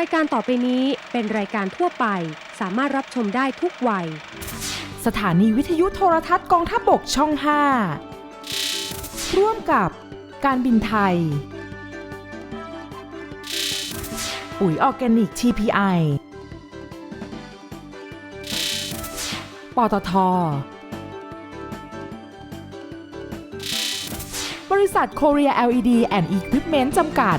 รายการต่อไปนี้เป็นรายการทั่วไป สามารถรับชมได้ทุกวัย สถานีวิทยุโทรทัศน์กองทัพบกช่อง 5 ร่วมกับการบินไทย ปุ๋ยออร์แกนิก TPI ปตท บริษัท Korea LED and Equipment จำกัด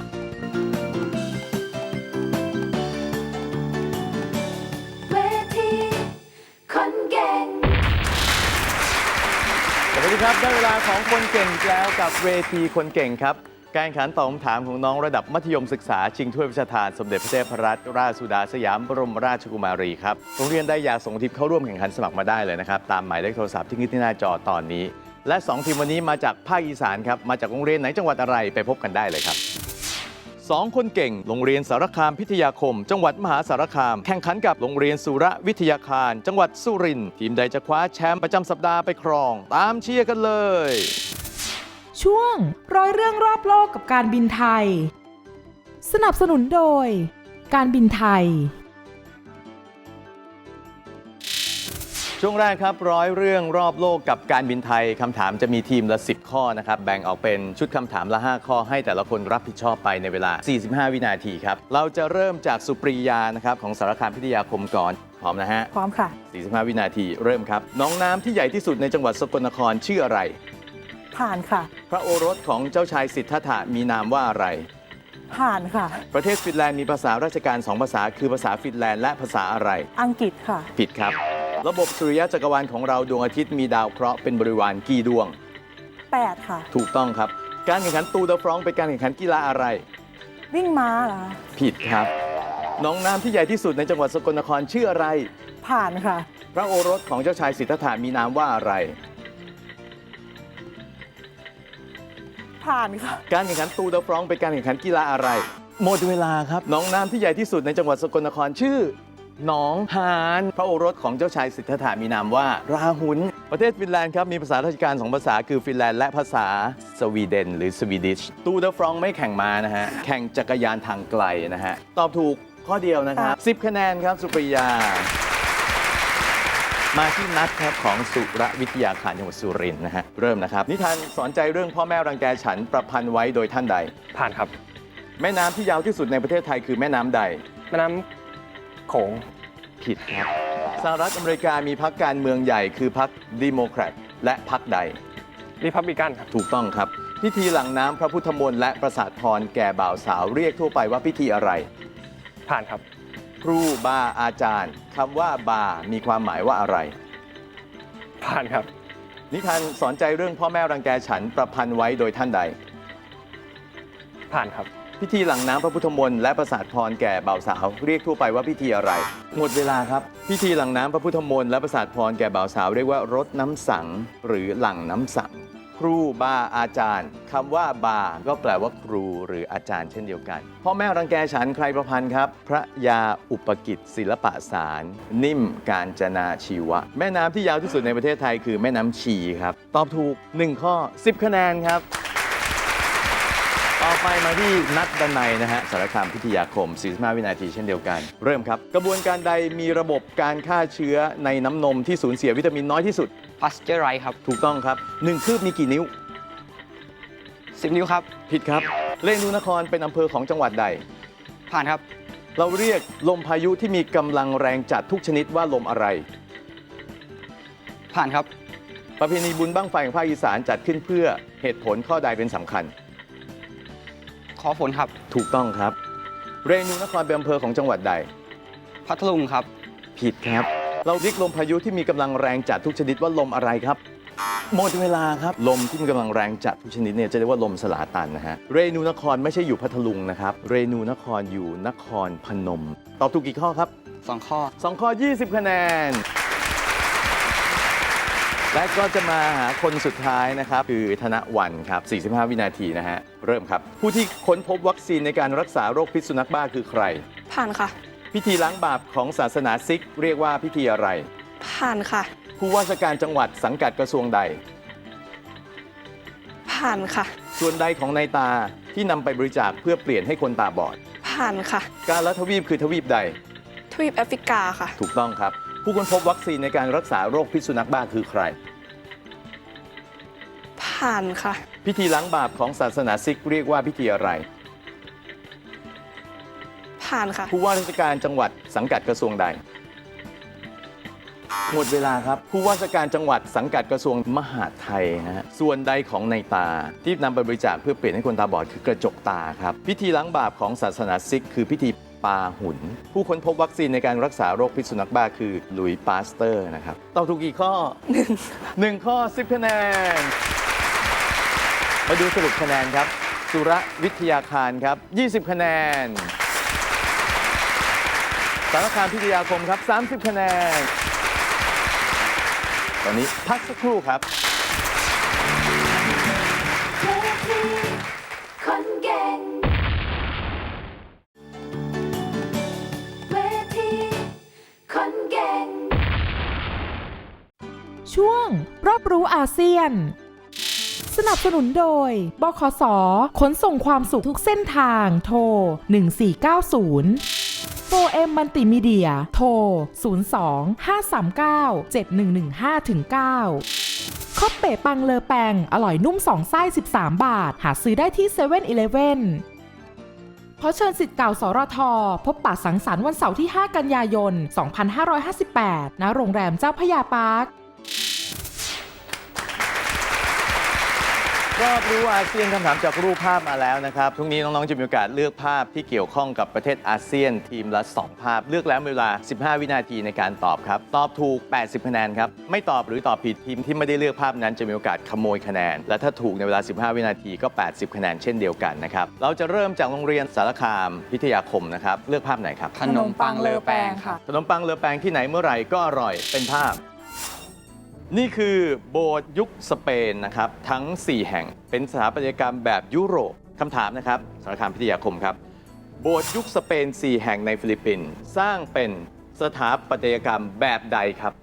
วัสดีครับ ได้เวลาของคนเก่งอีกแล้วกับเวทีคนเก่งครับ การแข่งขันตอบคำถามของน้องระดับมัธยมศึกษา ชิงถ้วยพระราชทาน สมเด็จพระเทพรัตนราชสุดาสยามบรมราชกุมารีครับ โรงเรียนได้อยากส่งทีมเข้าร่วมแข่งขันสมัครมาได้เลยนะครับ ตามหมายเลขโทรศัพท์ที่ขึ้นที่หน้าจอตอนนี้ และ 2 ทีมวันนี้มาจากภาคอีสานครับ มาจากโรงเรียนไหนจังหวัดอะไรไปพบกันได้เลยครับ สองคนเก่ง โรงเรียนสารคามพิทยาคม จังหวัดมหาสารคาม แข่งขันกับโรงเรียนสุรวิทยาคาร จังหวัดสุรินทร์ทีมใดจะคว้าแชมป์ประจำสัปดาห์ไปครอง ตามเชียร์กันเลย ช่วงร้อยเรื่องรอบโลกกับการบินไทย สนับสนุนโดย การบินไทย ช่วงแรกครับร้อยเรื่องรอบโลกกับการบินไทยคำถามจะมีทีมละ 10 ข้อนะครับ แบ่งออกเป็นชุดคำถามละ 5 ข้อให้แต่ละคนรับผิดชอบไปในเวลา 45 วินาทีครับ เราจะเริ่มจากสุปรียานะครับของสารคามพิทยาคมก่อน พร้อมนะฮะ พร้อมค่ะ 45 วินาทีเริ่มครับ น้องน้ำที่ใหญ่ที่สุดในจังหวัดสกลนครชื่ออะไร ผ่านค่ะ พระโอรสของเจ้าชายสิทธัตถะมีนามว่าอะไร ผ่านค่ะ ประเทศฟินแลนด์มีภาษาราชการ 2 ภาษา คือภาษาฟินแลนด์และภาษาอะไร อังกฤษค่ะ ผิดครับ ระบบสุริยะจักรวาลของเราดวงอาทิตย์มีดาวเคราะห์เป็นบริวารกี่ดวง 8 ค่ะ ถูกต้องครับ การแข่งขันตูเดอฟรองเป็นการแข่งขันกีฬาอะไร วิ่งม้าเหรอผิดครับน้องน้ำที่ใหญ่ที่สุดในจังหวัดสกลนครชื่ออะไร ผ่านค่ะ พระโอรสของเจ้าชายสิทธัตถะมีนามว่าอะไร ผ่านค่ะ การแข่งขันตูเดอฟรองเป็นการแข่งขันกีฬาอะไร หมดเวลาครับน้องน้ำที่ใหญ่ที่สุดในจังหวัดสกลนครชื่อหนองหานพระโอรสของเจ้าชายสิทธัตถะมีนามว่า ราหุลประเทศฟินแลนด์ครับ มีภาษาราชการสองภาษาคือฟินแลนด์และภาษาสวีเดน หรือสวีดิชตูเดอฟรองไม่แข่งม้านะฮะ แข่งจักรยานทางไกลนะฮะ ตอบถูกข้อเดียวนะครับ 10 คะแนนครับ สุปริยา มาที่นัดครับของสุรวิทยาคารจังหวัดสุรินทร์นะฮะเริ่มนะครับ นิทานสอนใจเรื่องพ่อแม่รังแกฉันประพันธ์ไว้โดยท่านใด ผ่านครับ แม่น้ำที่ยาวที่สุดในประเทศไทยคือแม่น้ำใด แม่น้ำโขงผิดครับสหรัฐอเมริกามีพรรคการเมืองใหญ่คือพรรคดิโมแครตและพรรคใด รีพับลิกันครับ ถูกต้องครับ พิธีหลังน้ำพระพุทธมนต์และประสาทพรแก่บ่าวสาวเรียกทั่วไปว่าพิธีอะไร ผ่านครับ ครูบาอาจารย์คำว่าบา มีความหมายว่าอะไร ผ่านครับ นิทานสอนใจเรื่องพ่อแม่รังแกฉันประพันธ์ไว้โดยท่านใด ผ่านครับ พิธีหลังน้ำพระพุทธมนต์และประสาทพรแก่บ่าวสาว เรียกทั่วไปว่าพิธีอะไร หมดเวลาครับ พิธีหลังน้ำพระพุทธมนต์และประสาทพรแก่บ่าวสาวเรียกว่ารดน้ำสังหรือหลังน้ำสัง ครูบาอาจารย์คำว่าบา ก็แปลว่าครูหรืออาจารย์เช่นเดียวกันพ่อแม่รังแกฉันใครประพันธ์ครับ พระยาอุปกิจศิลปะสาร นิ่มการจนาชีวะ แม่น้ำที่ยาวที่สุดในประเทศไทยคือแม่น้ำชีครับ ตอบถูก 1 ข้อ 10 คะแนนครับต่อไปมาที่นัดดันในยนะฮะสารคามพิทยาคม 45 วินาทีเช่นเดียวกัน เริ่มครับ กระบวนการใดมีระบบการฆ่าเชื้อในน้ำนมที่สูญเสียวิตามินน้อยที่สุด พาสเจอร์ไรครับ ถูกต้องครับ1คืบมีกี่นิ้ว 10 นิ้วครับ ผิดครับเรนูนครเป็นอำเภอของจังหวัดใด ผ่านครับ เราเรียกลมพายุที่มีกำลังแรงจัดทุกชนิดว่าลมอะไร ผ่านครับ ประเพณีบุญบั้งไฟของภาคอีสานจัดขึ้นเพื่อเหตุผลข้อใดเป็นสำคัญ ขอฝนครับ ถูกต้องครับ เรนูนครเป็นอำเภอของจังหวัดใด พัทลุงครับ ผิดครับ เราเรียกลมพายุที่มีกำลังแรงจัดทุกชนิดว่าลมอะไรครับ หมดเวลาครับ ลมที่มีกำลังแรงจัดทุกชนิดเนี่ยจะเรียกว่าลมสลาตันนะฮะ เรนูนครไม่ใช่อยู่พัทลุงนะครับ เรนูนครอยู่นครพนม ตอบถูกกี่ข้อครับ2ข้อ2ข้อ 20 คะแนน และก็จะมาหาคนสุดท้ายนะครับ คือธนวันครับ 45 วินาทีนะฮะ เริ่มครับ ผู้ที่ค้นพบวัคซีนในการรักษาโรคพิษสุนัขบ้าคือใคร ผ่านค่ะ พิธีล้างบาปของศาสนาซิก เรียกว่าพิธีอะไร ผ่านค่ะ ผู้ว่าราชการจังหวัดสังกัดกระทรวงใด ผ่านค่ะ ส่วนใดของในตาที่นำไปบริจาคเพื่อเปลี่ยนให้คนตาบอดผ่ผ่านค่ะ การละทวีปคือทวีปใด ทวีปแอฟริกาค่ะ ถูกต้องครับ ผู้ค้นพบวัคซีนในการรักษาโรคพิษสุนัขบ้าคือใคร ผ่านค่ะ พิธีล้างบาปของศาสนาซิกเรียกว่าพิธีอะไร ผ่านค่ะ ผู้ว่าราชการจังหวัดสังกัดกระทรวงใด หมดเวลาครับ ผู้ว่าราชการจังหวัดสังกัดกระทรวงมหาดไทยนะฮะส่วนใดของในตาที่นำไปบริจาคเพื่อเปลี่ยนให้คนตาบอดคือกระจกตาครับ พิธีล้างบาปของศาสนาซิก คือพิธีปาหุน ผู้ค้นพบวัคซีนในการรักษาโรคพิษสุนัขบ้าคือหลุยส์ปาสเตอร์นะครับตอบถูกกี่ข้อหนึ่งข้อ 10 คะแนน มาดูสรุปคะแนนครับ สุรวิทยาคารครับ 20 คะแนน สารคามพิทยาคมครับ 30 คะแนน ตอนนี้พักสักครู่ครับเวทีคนเก่ง เวทีคนเก่ง ช่วงรอบรู้อาเซียน สนับสนุนโดยบขสขนส่งความสุขทุกเส้นทาง โทร 1490 4M มัลติมีเดียโทร 02 539 7115 9คอปเป๋ปังเลอแปง อร่อยนุ่ม2ไส้ 13 บาท หาซื้อได้ที่7 e เ e ่ e อขอเชิญสิทธิ์เก่าสรท พบปะสังสรรค์วันเสาร์ที่ 5 กันยายน 2558 ณ โรงแรมเจ้าพยาปาร์ค รอบรู้อาเซียนคำถามจากรูปภาพมาแล้วนะครับพรุ่งนี้น้อง ๆ จะมีโอกาสเลือกภาพที่เกี่ยวข้องกับประเทศอาเซียนทีมละ 2 ภาพ เลือกแล้วมีเวลา 15 วินาทีในการตอบครับ ตอบถูก 80 คะแนนครับ ไม่ตอบหรือตอบผิดทีมที่ไม่ได้เลือกภาพนั้นจะมีโอกาสขโมยคะแนน และถ้าถูกในเวลา 15 วินาทีก็ 80 คะแนนเช่นเดียวกันนะครับ เราจะเริ่มจากโรงเรียนสารคามพิทยาคมนะครับ เลือกภาพไหนครับขนมปังเลอแปงครับขนมปังเรือแปงที่ไหนเมื่อไหร่ก็อร่อยเป็นภาพ นี่คือโบสถ์ยุคสเปนนะครับ ทั้ง 4 แห่งเป็นสถาปัตยกรรมแบบยุโรปคำถามนะครับสารคามพิทยาคมครับ โบสถ์ยุคสเปน 4 แห่งในฟิลิปปินส์สร้างเป็นสถาปัตยกรรมแบบใดครับ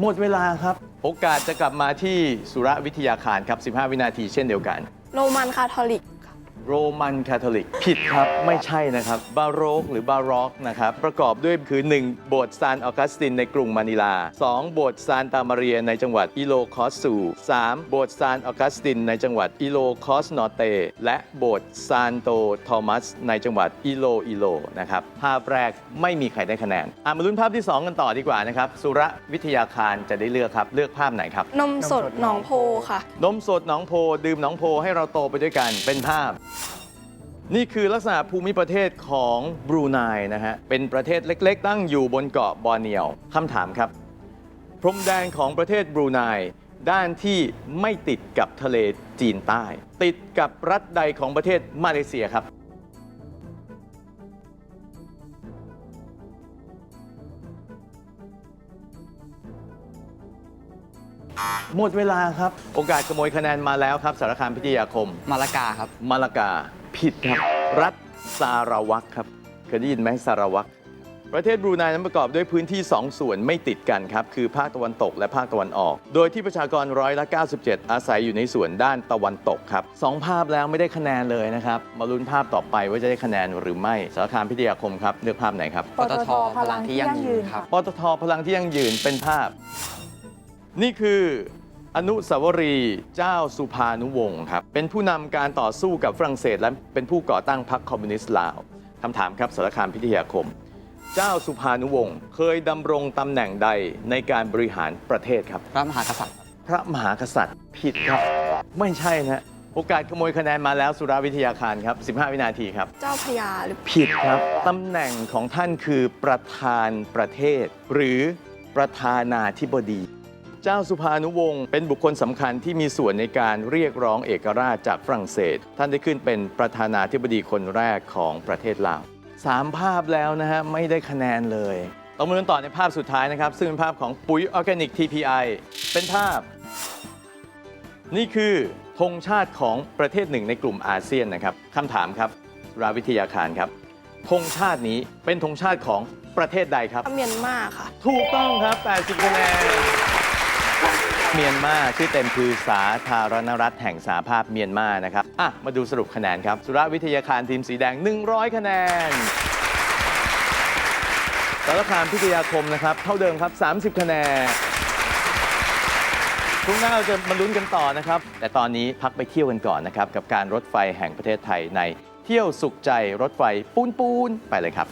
หมดเวลาครับ โอกาสจะกลับมาที่สุรวิทยาคารครับ 15 วินาทีเช่นเดียวกัน โรมันคาทอลิกค่ะ โรมันคาทอลิก ผิดครับ ไม่ใช่นะครับ บาโรกหรือบาร็อกนะครับ ประกอบด้วยคือ 1 โบสถ์ซานออกัสตินในกรุงมะนิลา 2 โบสถ์ซานตามาเรียในจังหวัดอิโลคอสซู 3 โบสถ์ซานออกัสตินในจังหวัดอิโลคอสนอเต และโบสถ์ซานโตทอมัส ในจังหวัดอิโลอิโลนะครับภาพแรกไม่มีใครได้คะแนนอะมาลุ้นภาพที่ 2 กันต่อดีกว่านะครับสุรวิทยาคารจะได้เลือกครับเลือกภาพไหนครับนมสดหนองโพค่ะ นมสดหนองโพดื่มหนองโพให้เราโตไปด้วยกันเป็นภาพ นี่คือลักษณะภูมิประเทศของบรูไนนะฮะ เป็นประเทศเล็ก ๆ ตั้งอยู่บนเกาะบอร์เนียวคำถามครับ พรมแดนของประเทศบรูไนด้านที่ไม่ติดกับทะเลจีนใต้ ติดกับรัฐใดของประเทศมาเลเซียครับ หมดเวลาครับ โอกาสขโมยคะแนนมาแล้วครับ สารคามพิทยาคม มาลากาครับ มาลากา ผิดครับ รัฐซาราวักครับ เคยได้ยินไหมซาราวักประเทศบรูไนนั้นประกอบด้วยพื้นที่ 2 ส่วนไม่ติดกันครับ คือภาคตะวันตกและภาคตะวันออก โดยที่ประชากรร้อยละ97 อาศัยอยู่ในส่วนด้านตะวันตกครับสองภาพแล้วไม่ได้คะแนนเลยนะครับ มาลุ้นภาพต่อไปว่าจะได้คะแนนหรือไม่สารคามพิทยาคมครับเลือกภาพไหนครับปตทพลังที่ยั่งยืนครับปตทพลังที่ยั่งยืนเป็นภาพ นี่คือ อนุสาวรีย์เจ้าสุภานุวงศ์ครับ เป็นผู้นำการต่อสู้กับฝรั่งเศส และเป็นผู้ก่อตั้งพรรคคอมมิวนิสต์ลาวคำถามครับสารคามพิทยาคม เจ้าสุภานุวงศ์เคยดำรงตำแหน่งใดในการบริหารประเทศครับ พระมหากษัตริย์ พระมหากษัตริย์ผิดครับ ไม่ใช่นะโอกาสขโมยคะแนนมาแล้วสุราวิทยาคารครับ 15 วินาทีครับ เจ้าพระยาหรือผิดครับตำแหน่งของท่านคือประธานประเทศ หรือประธานาธิบดี เจ้าสุภานุวงศ์เป็นบุคคลสำคัญที่มีส่วนในการเรียกร้องเอกราชจากฝรั่งเศส ท่านได้ขึ้นเป็นประธานาธิบดีคนแรกของประเทศลาวสามภาพแล้วนะฮะไม่ได้คะแนนเลยต้องมาดูต่อในภาพสุดท้ายนะครับ ซึ่งเป็นภาพของปุ๋ยออร์แกนิก TPI เป็นภาพ นี่คือธงชาติของประเทศหนึ่งในกลุ่มอาเซียนนะครับคำถามครับ ราวิทยาคารครับธงชาตินี้เป็นธงชาติของประเทศใดครับเมียนมาค่ะ ถูกต้องครับ 80คะแนน เมียนมาชื่อเต็มคือสาธารณรัฐแห่งสาภาพเมียนมานะครับอะมาดูสรุปคะแนนครับ สุรวิทยาคารทีมสีแดง 100 คะแนนสารคามพิทยาคมนะครับ เท่าเดิมครับ 30 คะแนนช่งหน้าเราจะมาลุ้นกันต่อนะครับ แต่ตอนนี้พักไปเที่ยวกันก่อนนะครับ กับการรถไฟแห่งประเทศไทยในเที่ยวสุขใจรถไฟปูนปูนไปเลยครับ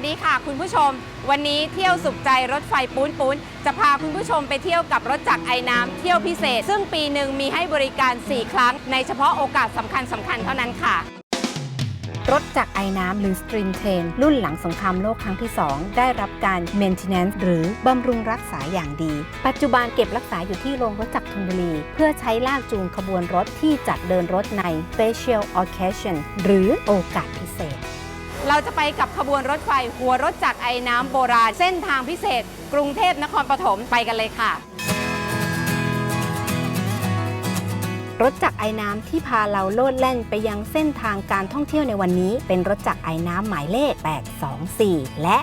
สวัสดีค่ะ คุณผู้ชม วันนี้เที่ยวสุขใจรถไฟปูนปูนจะพาคุณผู้ชมไปเที่ยวกับรถจักรไอ้น้ำเที่ยวพิเศษ ซึ่งปีหนึ่งมีให้บริการ 4 ครั้ง ในเฉพาะโอกาสสำคัญสำคัญเท่านั้นค่ะ รถจากรไอ้น้ำหรือ Stream Train รุ่นหลังสงครามโลกครั้งที่ 2 ได้รับการ Maintenance หรือบำรุงรักษาอย่างดี ปัจจุบันเก็บรักษาอยู่ที่โรงรถจักรธนบุรี เพื่อใช้ลากจูงขบวนรถที่จัดเดินรถใน Special Occasion หรือโอกาสพิเศษ เราจะไปกับขบวนรถไฟหัวรถจักรไอน้ำโบราณ เส้นทางพิเศษ กรุงเทพนครปฐมไปกันเลยค่ะ รถจักรไอน้ำที่พาเราโลดแล่นไปยังเส้นทางการท่องเที่ยวในวันนี้ เป็นรถจักรไอน้ำหมายเลข 824 และ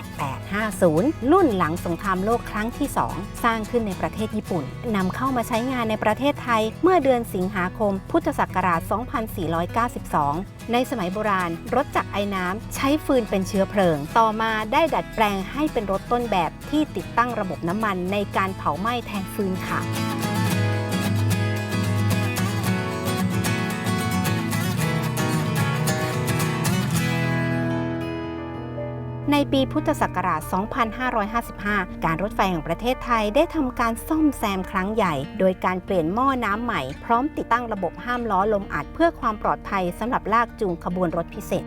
850 รุ่นหลังสงครามโลกครั้งที่ 2 สร้างขึ้นในประเทศญี่ปุ่นนำเข้ามาใช้งานในประเทศไทย เมื่อเดือนสิงหาคม พุทธศักราช 2492ในสมัยโบราณ รถจักรไอ้น้ำใช้ฟืนเป็นเชื้อเพลิง ต่อมาได้ดัดแปลงให้เป็นรถต้นแบบที่ติดตั้งระบบน้ำมันในการเผาไหม้แทนฟืนค่ะ ในปีพุทธศักราช 2555 การรถไฟแห่งประเทศไทยได้ทำการซ่อมแซมครั้งใหญ่ โดยการเปลี่ยนหม้อน้ำใหม่ พร้อมติดตั้งระบบห้ามล้อลมอัดเพื่อความปลอดภัยสำหรับลากจูงขบวนรถพิเศษ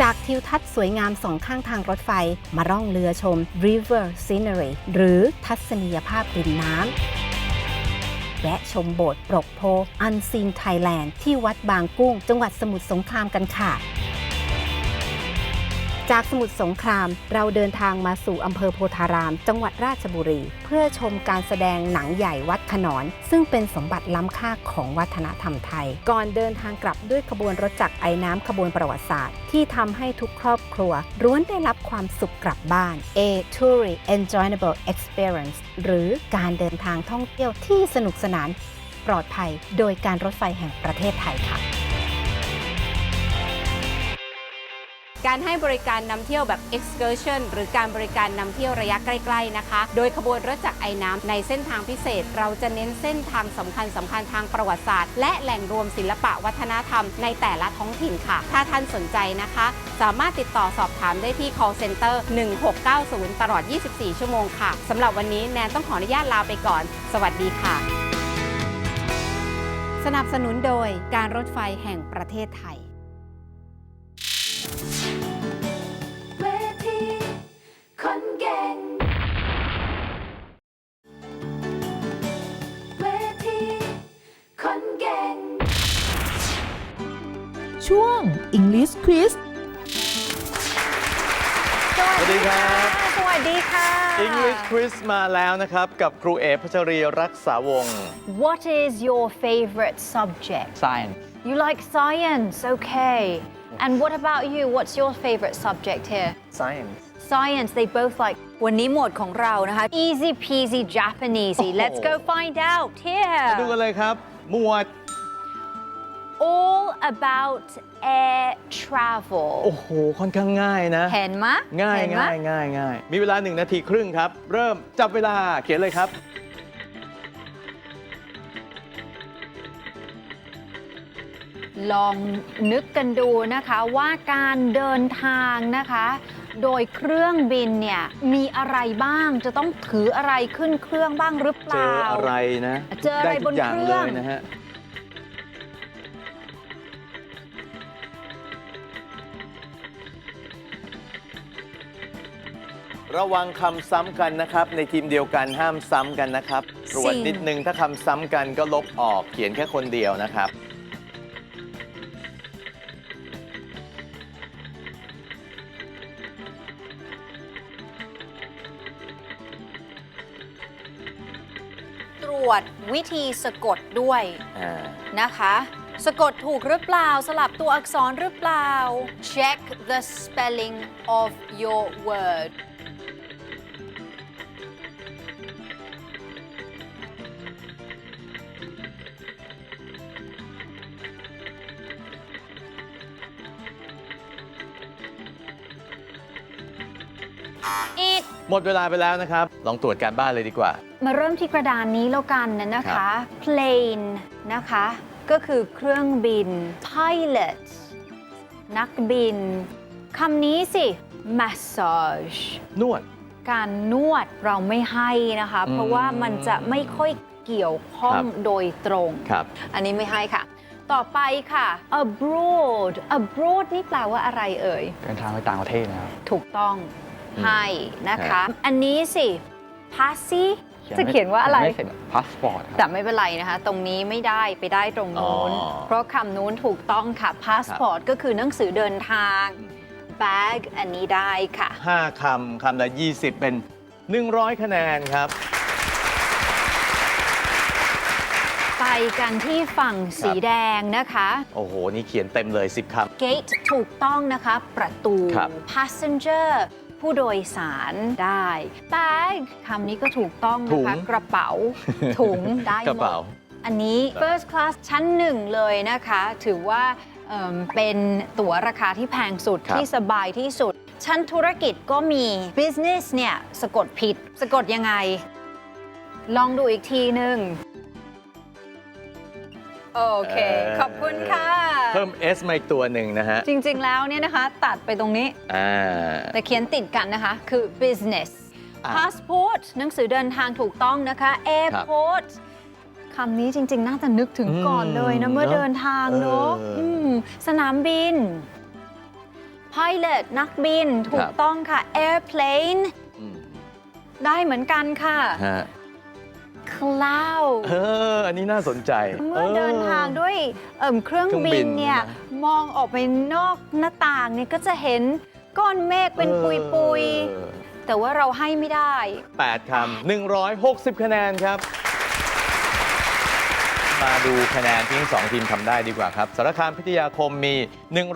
จากทิวทัศน์สวยงามสองข้างทางรถไฟ มาร่องเรือชม River Scenery หรือทัศนียภาพริมน้ำ แวะชมโบสถ์ปรกโพอันซีนไทยแลนด์ที่วัดบางกุ้ง จังหวัดสมุทรสงครามกันค่ะ จากสมุทรสงครามเราเดินทางมาสู่อำเภอโพธาราม จังหวัดราชบุรี เพื่อชมการแสดงหนังใหญ่วัดขนอน ซึ่งเป็นสมบัติล้ำค่าของวัฒนธรรมไทย ก่อนเดินทางกลับด้วยขบวนรถจักรไอน้ำขบวนประวัติศาสตร์ ที่ทำให้ทุกครอบครัวร้วนได้รับความสุขกลับบ้าน A Truly Enjoyable Experience หรือการเดินทางท่องเที่ยวที่สนุกสนาน ปลอดภัย โดยการรถไฟแห่งประเทศไทยค่ะ การให้บริการนำเที่ยวแบบ excursion หรือการบริการนำเที่ยวระยะใกล้ๆนะคะ โดยขบวนรถจักรไอ้น้ำในเส้นทางพิเศษ เราจะเน้นเส้นทางสำคัญสำคัญทางประวัติศาสตร์ และแหล่งรวมศิลปะวัฒนธรรมในแต่ละท้องถิ่นค่ะ ถ้าท่านสนใจนะคะ สามารถติดต่อสอบถามได้ที่ call center 1690 ตลอด 24 ชั่วโมงค่ะสำหรับวันนี้แนนต้องขออนุญาตลาไปก่อน สวัสดีค่ะ สนับสนุนโดยการรถไฟแห่งประเทศไทย ช่วง English Quiz สวัสดีครับ สวัสดีค่ะ English Quiz มาแล้วนะครับ กับครูเอพัชรีรักษาวงศ์ What is your favorite subject? science You like science, okay. And what about you? What's your favorite subject here? science Science, they both like วันนี้โหมดของเรานะคะ easy peasy Japanesey โอ้โห Let's go find out ดูกัน here เลยครับ หมวด All about air travel โอ้โห ค่อนข้างง่ายนะ เห็นไหมง่ายเห็นไหมง่ายง่ายง่ายมีเวลาหนึ่งนาทีครึ่งครับ เริ่มจับเวลาเขียนเลยครับ ลองนึกกันดูนะคะว่าการเดินทางนะคะ โดยเครื่องบินเนี่ยมีอะไรบ้างจะต้องถืออะไรขึ้นเครื่องบ้างหรือเปเจล่า ออะไรนะเจออะไรด้ทุกอย่างบนเครื่อง เลยนะฮะ ระวังคำซ้ำกันนะครับ ในทีมเดียวกันห้ามซ้ำกันนะครับตรวจนิดนึงถ้าคำซ้ำกันก็ลบออกเขียนแค่คนเดียวนะครับวจวิธีสะกดด้วยอ่า นะคะ สะกดถูกหรือเปล่า สลับตัวอักษรหรือเปล่า check the spelling of your word อีกหมดเวลาไปแล้วนะครับ ลองตรวจการบ้านเลยดีกว่า มาเริ่มที่กระดานนี้แล้วกันนะนะคะ plane นะคะ ก็คือเครื่องบิน pilot นักบินคำนี้สิ massage นวด การนวดเราไม่ให้นะคะอืมเพราะว่ามันจะไม่ค่อยเกี่ยวข้องครับ โดยตรง ครับ อันนี้ไม่ให้ค่ะ ต่อไปค่ะ abroad abroad นี่แปลว่าอะไรเอ่ย เดินทางไปต่างประเทศนะครับ ถูกต้องอืม ให้นะคะ อันนี้สิ passy เขียนจะไม่เขียนว่าอะไรไม่เสร็จพาสปอร์ตคแต่รับไม่เป็นไรนะคะ ตรงนี้ไม่ได้ไปได้ตรงนู้นอ๋อเพราะคำนู้นถูกต้องค่ะ passport ก็คือหนังสือเดินทาง bag อันนี้ได้ค่ะห้าคำคำละ 20 เป็น 100 คะแนนครับ ไปกันที่ฝั่งสีแดงนะคะ โอ้โห นี่เขียนเต็มเลย 10 คำ gate ถูกต้องนะคะ ประตูครับ passenger ผู้โดยสารได้ bag คำนี้ก็ถูกต้องถุนะคะงกระเป๋า ถุงได้กระหมเป๋า ด อันนี้ first class ชั้นหนึ่งเลยนะคะ ถือว่าเอิ่มเป็นตั๋วราคาที่แพงสุดครับ ที่สบายที่สุด ชั้นธุรกิจก็มี business เนี่ย สะกดผิด สะกดยังไง ลองดูอีกทีหนึ่ง โอเค ขอบคุณค่ะ เพิ่ม S มาอีกตัวหนึ่งนะฮะ จริงๆแล้วเนี่ยนะคะ ตัดไปตรงนี้ อ่า แต่เขียนติดกันนะคะ คือ business อะ passport หนังสือเดินทางถูกต้องนะคะ airport คำนี้จริง ๆ น่าจะนึกถึงอืมก่อนเลยนะเมื่อเนอะเดินทางเนอะเอออืมสนามบิน pilot นักบิน ถูคกรับต้องค่ะ airplane อืมได้เหมือนกันค่ะ ฮะ cloud เออ อันนี้น่าสนใจเมื่อเดินทางด้วยเอิ่มเครื่องเครื่องบิบินนเนี่ยนะมองออกไปนอกหน้าต่างเนี่ยก็จะเห็นก้อนเมฆเป็นปุยปุยๆเออแต่ว่าเราให้ไม่ได้ 8คำ160 คะแนนครับ มาดูคะแนนที่ทั้งสองทีมทำได้ดีกว่าครับสารคามพิทยาคมมี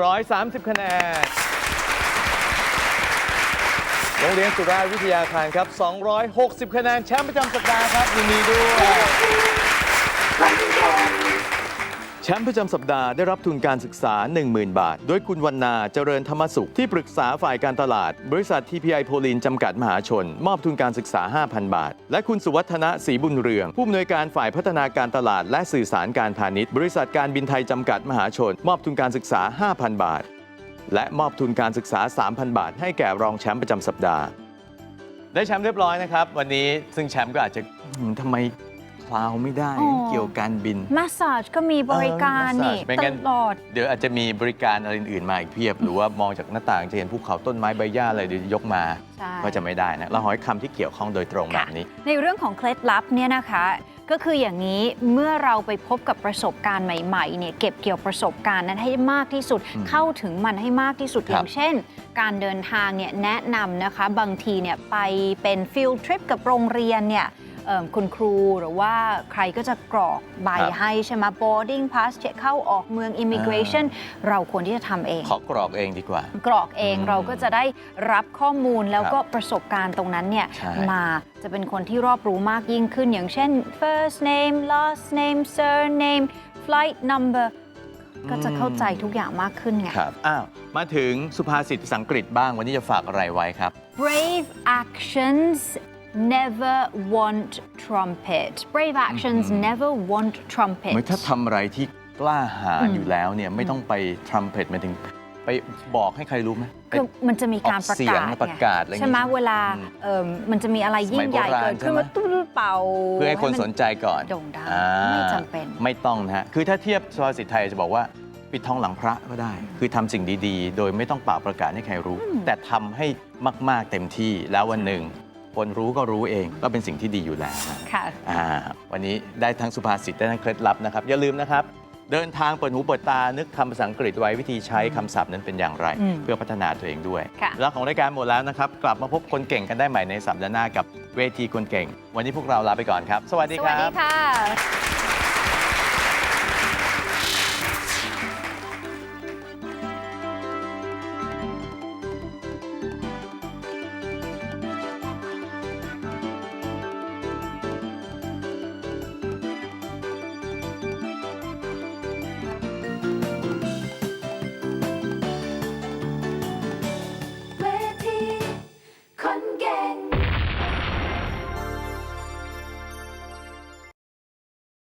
130 คะแนน โรงเรียนสุราษฎร์วิทยาคารครับ 260 คะแนนแชมป์ประจำสัปดาห์ครับยินดีด้วยแชมป์ประจำสัปดาห์ได้รับทุนการศึกษา 10,000 บาท โดยคุณวันนาเจริญธรรมสุข ที่ปรึกษาฝ่ายการตลาด บริษัท TPI โพลินจำกัดมหาชน มอบทุนการศึกษา 5,000 บาท และคุณสุวัฒนะศรีบุญเรือง ผู้อำนวยการฝ่ายพัฒนาการตลาด และสื่อสารการพาณิชย์ บริษัทการบินไทยจำกัดมหาชน มอบทุนการศึกษา 5,000 บาท และมอบทุนการศึกษา 3,000 บาท ให้แก่รองแชมป์ประจำสัปดาห์ ได้แชมป์เรียบร้อยนะครับ วันนี้ซึ่งแชมป์ก็อาจจะอืมทำไม คลาวไม่ได้อ๋อ เกี่ยวกับการบิน มาสซาจก็มีบริการนี่ massage ไม่ตงั้น ลอด เดี๋ยวอาจจะมีบริการอะไรอื่นๆมาอีกเพียบ หรือว่ามองจากหน้าต่างจะเห็นภูเขาต้นไม้ใบหญ้าอะไรเดี๋ยวยกมาใช่ ก็จะไม่ได้นะ เราหอยคำที่เกี่ยวข้องโดยตรงแบบนี้ ในเรื่องของเคล็ดลับเนี่ยนะคะ ก็คืออย่างนี้เมื่อเราไปพบกับประสบการณ์ใหม่ๆเนี่ยเก็บเกี่ยวประสบการณ์นั้นให้มากที่สุด อืมเข้าถึงมันให้มากที่สุดครับ อย่างเช่น การเดินทางเนี่ยแนะนำนะคะ บางทีเนี่ยไปเป็นฟิลทริปกับโรงเรียนเนี่ย คุณครูหรือว่าใครก็จะกรอกใบครับให้ใช่ไหม boarding pass เช็คเข้าออกเมือง immigration เราควรที่จะทำเอง ขอกรอกเองดีกว่า กรอกเองอืมเราก็จะได้รับข้อมูลแล้วครับก็ประสบการณ์ตรงนั้นเนี่ยใช่มาจะเป็นคนที่รอบรู้มากยิ่งขึ้น อย่างเช่น first name last name surname flight number ก็จะเข้าใจทุกอย่างมากขึ้นไงครับอ้าวมาถึงสุภาษิตภาษาอังกฤษบ้างวันนี้จะฝากอะไรไว้ครับ brave actions never want trumpet brave actions อืม never want trumpet เหมือนถ้าทำอะไรที่กล้าหาญอืมอยู่แล้วเนี่ยไม่ต้องไปทรัมเพตมาถึงไปบอกให้ใครรู้ไหมไปคือมันจะมีการออกประเสียกางศประกาศอะไรอย่างงี้ใช่ไหมเวลาอืมเอิ่มมันจะมีอะไรยิ่งใหญ่สมัยโบราณเกิดขึ้นใช่ไหมมาตุ้เป่าเพื่อให้คนมัสนใจก่อนโด่งดังอ่าไม่จำเป็นไม่ต้องนะฮะคือถ้าเทียบสุภาษิตไทยจะบอกว่าปิดทองหลังพระก็ได้ คือทำสิ่งดีๆ โดยไม่ต้องเป่าประกาศให้ใครรู้อืมแต่ทำให้มากๆเต็มที่แล้ววันหนึ่ง คนรู้ก็รู้เองก็เป็นสิ่งที่ดีอยู่แล้วนะค่ะ อ่าวันนี้ได้ทั้งสุภาษิตได้ทั้งเคล็ดลับนะครับ อย่าลืมนะครับ เดินทางเปิดหูเปิดตานึกคำภาษาอังกฤษไว้วิธีใช้คำศัพท์นั้นเป็นอย่างไร อืมเพื่อพัฒนาตัวเองด้วยค่ะเวลาของรายการหมดแล้วนะครับ กลับมาพบคนเก่งกันได้ใหม่ในสัปดาห์หน้ากับเวทีคนเก่ง วันนี้พวกเราลาไปก่อนครับ สวัสดีสควัสรัดีบค่ะค่ะ